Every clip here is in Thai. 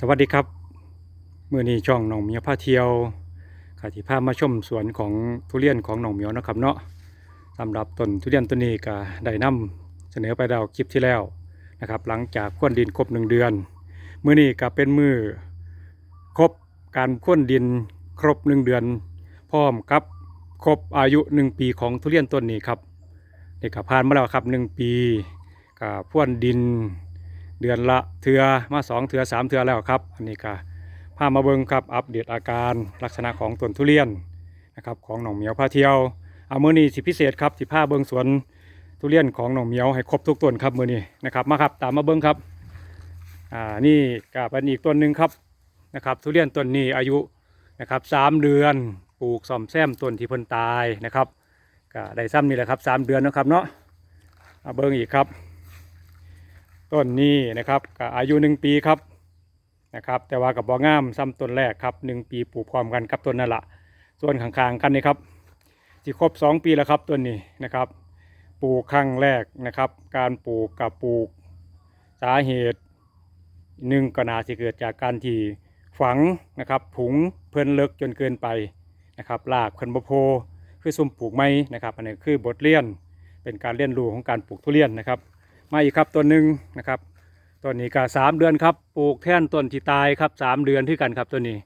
สวัสดีครับเมื่อนี้ช่องหนองเหมียวพาเที่ยวขาที่พามาชมสวนของทุเรียนของหนองเหมียวนะครับเนาะสำหรับต้นทุเรียนต้นนี้ก็ได้นำเสนอไปดาวคลิปที่แล้วนะครับ หลังจากข้นดินครบหนึ่งเดือนมื่อนี้ก็เป็นมือครบการข้นดินครบหนึ่งเดือน พร้อมกับครบอายุหนึ่งปีของทุเรียนต้นนี้ครับนี่ก็ผ่านมาแล้วครับหนึ่งปีกับพ่วนดิน เดือนละเทือมาสองเทือสามเทือแล้วครับ อันนี้ก็พามาเบิ่งครับอัปเดตอาการลักษณะของต้นทุเรียนนะครับของหนองเหมียวพาเที่ยวเอามือนี้สิพิเศษครับสิพาเบิ่งสวนทุเรียนของหนองเหมียวให้ครบทุกต้นครับมือนี้นะครับมาครับตามมาเบิ่งครับอ่านี่ก็เป็นอีกต้นหนึ่งครับนะครับทุเรียนต้นนี้อายุนะครับสามเดือนปลูกซ่อมแซมต้นที่เพิ่นตายนะครับก็ได้ซ้ำนี่แหละครับสามเดือนนะครับเนาะมาเบิ่งอีกครับ ต้นนี้นะครับก็อายุหนึ่งปีครับนะครับ แต่ว่ากับบ่งามซ้ำต้นแรกครับหนึ่งปีปลูกพร้อมกันกับต้นนั่นละส่วนข้างๆกันนี่ครับที่ครบสองปีแล้วครับต้นนี้นะครับ ปลูกครั้งแรกนะครับ การปลูกกับปลูกสาเหตุหนึ่งก็น่าจะเกิดจากการที่ฝังนะครับถุงเพิ่นเลิกจนเกินไปนะครับลากเพิ่นบโพคือซุ่มปลูกไม้นะครับอันนี้คือบทเรียนเป็นการเรียนรู้ของการปลูกทุเรียนนะครับ มาอีกครับต้นหนึ่งนะครับต้นนี้ก็สามเดือนครับปลูกแท่นต้นที่ตายครับสามเดือนที่กันครับต้นนี้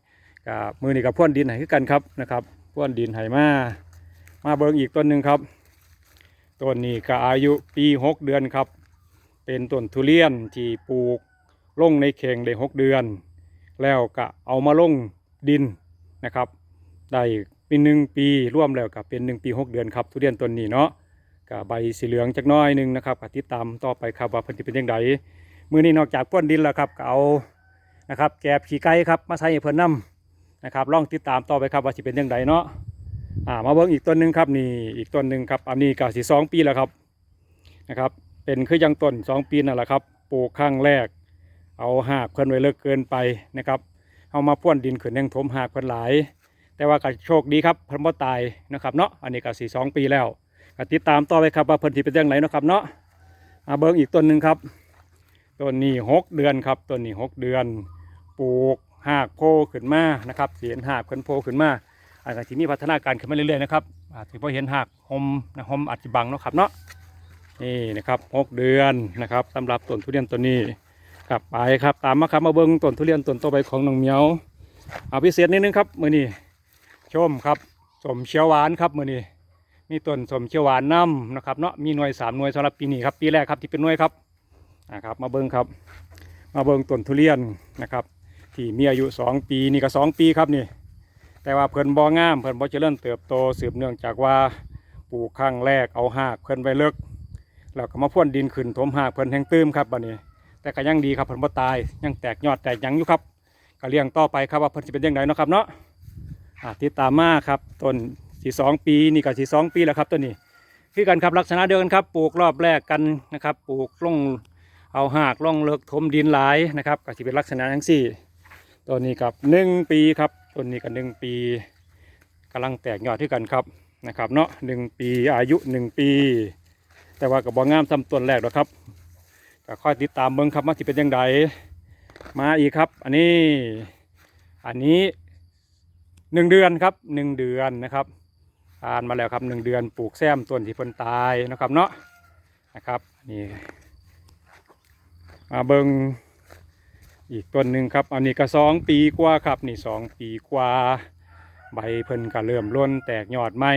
ก็มือนี้กับพ่นดินให้คือกันครับนะครับพ่นดินให้มามาเบิ่งอีกต้นหนึ่งครับต้นนี้ก็อายุปีหกเดือนครับ เป็นต้นทุเรียนที่ปลูกลงในเข่งได้หกเดือน แล้วก็เอามาลงดินนะครับ ได้เปีหนึ่งปีร่วมแล้วกับเป็นหนึ่งปีหกเดือนครับทุเรียนต้นนี้เนาะ กับใบสีเหลืองจักน้อยหนึ่งนะครับกติดตามต่อไปครับว่าเพิ่นสิเป็นยังไงมือนี้นอกจากพ่นดินแล้วครับก็เอานะครับแกบขี้ไก่ครับมาใส่ให้เพิ่นนํนะครับลองติดตามต่อไปครับว่าสิเป็นยังไงเนาะอ่ามาเบิ่งอีกต้นหนึงครับนี่อีกต้นหนึ่งครับอันนี้ก็สิสองปีแล้วครับนะครับเป็นคือยังต้นสองปีนั่นแหละครับปลูกครั้งแรก เอาหากเพิ่นไว้เลิกเกินไปนะครับเอามาพ่นดินขึ้นยังถมหากเพิ่นหลาย แต่ว่าก็โชคดีครับเพิ่นบ่ตายนะครับเนาะอันนี้ก็สิสองปีแล้ว ติดตามต่อไปครับว่าเพิ่นสิเป็นยังไงเนาะครับเนาะมาเบิ่งอีกต้นหนึ่งครับต้นนี้หกเดือนครับต้นนี้หกเดือน ปลูกหากโพขึ้นมานะครับเสียนหากเพิ่นโพขึ้นมาอาจจะมีพัฒนาการขึ้นมาเรื่อยๆนะครับอาจจะพอเห็นหากหอมนะหอมอัดจิบังเนาะครับเนาะนี่นะครับหกเดือนนะครับสำหรับต้นทุเรียนต้นนี้ครับไปครับตามมาครับมาเบิ่งต้นทุเรียนต้นต่อไปของน้องเหมียวเอาพิเศษนิดนึงครับมือนี้ชมครับสมเชียวหวานครับมือนี้ มีต้นสมเขียวหวานน้ำนะครับเนาะมีหน่วยสามหน่วยสำหรับปีนี้ครับปีแรกครับที่เป็นหน่วยครับนะครับ มาเบิ้งครับ มาเบิ้งต้นทุเรียนนะครับ ที่มีอายุสองปีนี่ก็สองปีครับนี่ แต่ว่าเพิ่นบ่งามเพิ่นบ่เจริญเติบโตสืบเนื่องจากว่าปลูกครั้งแรกเอาหากเพิ่นไว้เลิกแล้วก็มาพ่นดินขึ้นถมหากเพิ่นแห้งตื้มครับบัดนี้ แต่ก็ยังดีครับเพิ่นบ่ตายยังแตกยอดแตกยังอยู่ครับก็เลี้ยงต่อไปครับว่าเพิ่นสิเป็นยังไงเนาะครับเนาะอ่าติดตามมาครับต้น สี่สองปีนี่ก็สี่สองปีแล้วครับตัวนี้คือกันครับลักษณะเดียวกันครับปลูกรอบแรกกันนะครับ ปลูกล่องเอาหากล่องเลิกถมดินหลายนะครับก็จะเป็นลักษณะทั้งสี่ตัวนี้กับหนึ่งปีครับต้นนี้กับหนึ่งปีกำลังแตกยอดที่กันครับนะครับเนาะหนึ่งปีอายุหนึ่งปี แต่ว่ากับบองามซ้ำต้นแรกหรอกครับก็ค่อยติดตามเบิ้งครับว่าจะเป็นยังไงมาอีกครับ อันนี้อันนี้หนึ่งเดือนครับหนึ่งเดือนนะครับ ผ่านมาแล้วครับหนึ่งเดือนปลูกแซมต้นที่เพิ่นตายนะครับเนาะนะครับนี่มาเบิงอีกต้นหนึ่งครับอันนี้ก็สองปีกว่าครับนี่สองปีกว่าใบเพิ่นก็เริ่มร่นแตกยอดใหม่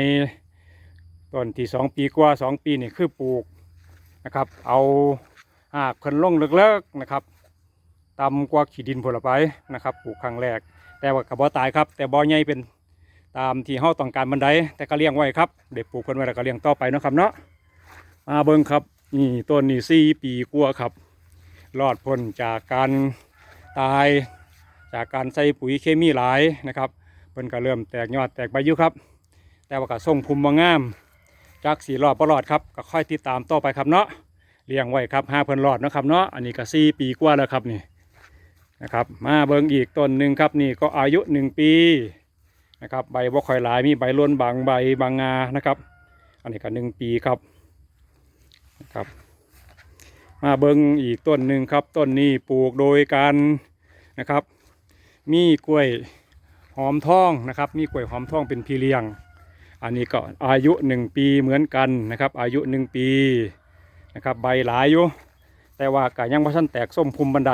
ต้นที่สองปีกว่าสองปีนี่คือปลูกนะครับ เอาหากเพิ่นลงเลิกๆนะครับต่ำกว่าขีดินผลไปนะครับ ปลูกครั้งแรก แต่ว่ากับบ่ตายครับ แต่บ่ใหญ่เป็น ตามที่เฮาต้องการบันไดแต่ก็เลี้ยงไว้ครับเด็กปลูกเพิ่นไว้แล้วก็เลี้ยงต่อไปนะครับเนาะมาเบิ่งครับนี่ต้นนี่สี่ปีกว่าครับรอดพ้นจากการตายจากการใส่ปุ๋ยเคมีหลายนะครับเพิ่นก็เริ่มแตกยอดแตกใบยู่ครับ แต่ว่าก็ส่งภูมิมางามจากสีรอดบ่รอดครับก็ค่อยติดตามต่อไปครับเนาะเลี้ยงไว้ครับห้าเพิ่นรอดนะครับเนาะอันนี้ก็สี่ปีกว่าแล้วครับนี่นะครับมาเบิ่งอีกต้นหนึ่งครับนี่ก็อายุหนึ่งปี นะครับใบบ่ค่อยหลายมีใบล้วนบางใบบางงานะครับ อันนี้ก็หนึ่งปีครับนะครับ มาเบิ้งอีกต้นหนึ่งครับต้นนี้ปลูกโดยการนะครับ มีกล้วยหอมทองนะครับ มีกล้วยหอมทองเป็นพีเลียง อันนี้ก็อายุหนึ่งปีเหมือนกันนะครับ อายุหนึ่งปีนะครับใบหลายอยู่แต่ว่าก็ยังบ่ทันแตกส้มพุมบันได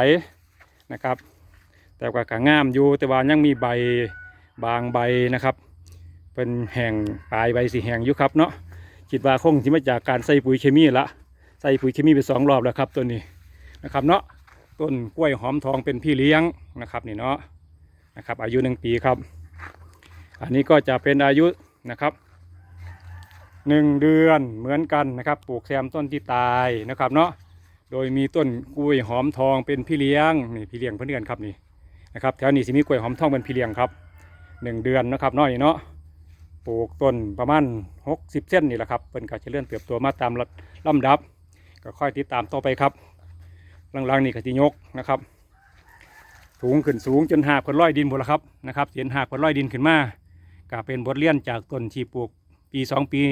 นะครับ แต่ว่าก็งามอยู่แต่ว่ายังมีใบ บางใบนะครับ เป็นแห่งปลายใบสีแห่งอยู่ครับเนาะคิดว่าคงที่มาจากการใส่ปุ๋ยเคมีละใส่ปุ๋ยเคมีไปสองรอบแล้วครับตัวนี้นะครับเนาะต้นกล้วยหอมทองเป็นพี่เลี้ยงนะครับนี่เนาะนะครับอายุหนึ่งปีครับ อันนี้ก็จะเป็นอายุนะครับหนึ่งเดือนเหมือนกันนะครับปลูกแซมต้นที่ตายนะครับเนาะโดยมีต้นกล้วยหอมทองเป็นพี่เลี้ยงนี่พี่เลี้ยงเพื่อนกันครับนี่นะครับแถวนี้สิมีกล้วยหอมทองเป็นพี่เลี้ยงครับ หนึ่งเดือนนะครับนาะนี่เนาะปลูกต้นประมาณ60เส้นนี่แหละครับเป็นการเจริญเติบโตมาตามลำดับ ก็ค่อยติดตามต่อไปครับหลังๆนี่ก็จะยกนะครับสูงขึ้นสูงจนหากคนร้อยดินหมดแล้วครับนะครับเห็นหากคนร้อยดินขึ้นมาก็เป็นบทเรียนจากต้นที่ปลูกปีสองปี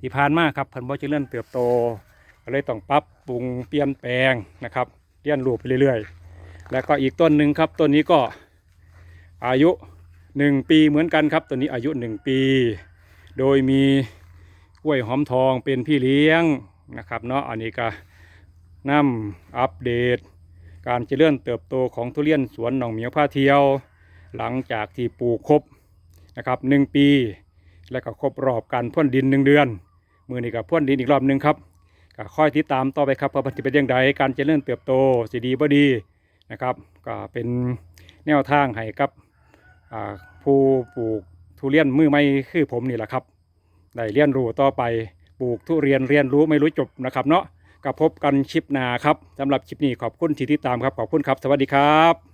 ที่ผ่านมาครับเพิ่นบ่เจริญเติบโตก็เลยต้องปรับปรุงเปลี่ยนแปลงนะครับเรียนรู้ไปเรื่อยๆ แล้วก็อีกต้นหนึ่งครับต้นนี้ก็อายุ หนึ่งปีเหมือนกันครับ ตัวนี้อายุหนึ่งปี โดยมีกล้วยหอมทองเป็นพี่เลี้ยงนะครับเนาะอันนี้ก็นำอัปเดต การเจริญเติบโตของทุเรียนสวนหนองเหมียวผ้าเที่ยว หลังจากที่ปลูกครบนะครับหนึ่งปี แล้วก็ครบรอบการพ่นดินหนึ่งเดือน มือนี้ก็พ่นดินอีกรอบหนึ่งครับก็ค่อยติดตามต่อไปครับว่ามันจะเป็นอย่างไรการเจริญเติบโตสิดีบ่ดีนะครับ ก็เป็นแนวทางให้กับ ผู้ปลูกทุเรียนมือไม่คือผมนี่แหละครับได้เรียนรู้ต่อไปปลูกทุเรียนเรียนรู้ไม่รู้จบนะครับ เนาะกับพบกันชิปนาครับสำหรับชิปนี้ขอบคุณที่ติดตามครับขอบคุณครับ สวัสดีครับ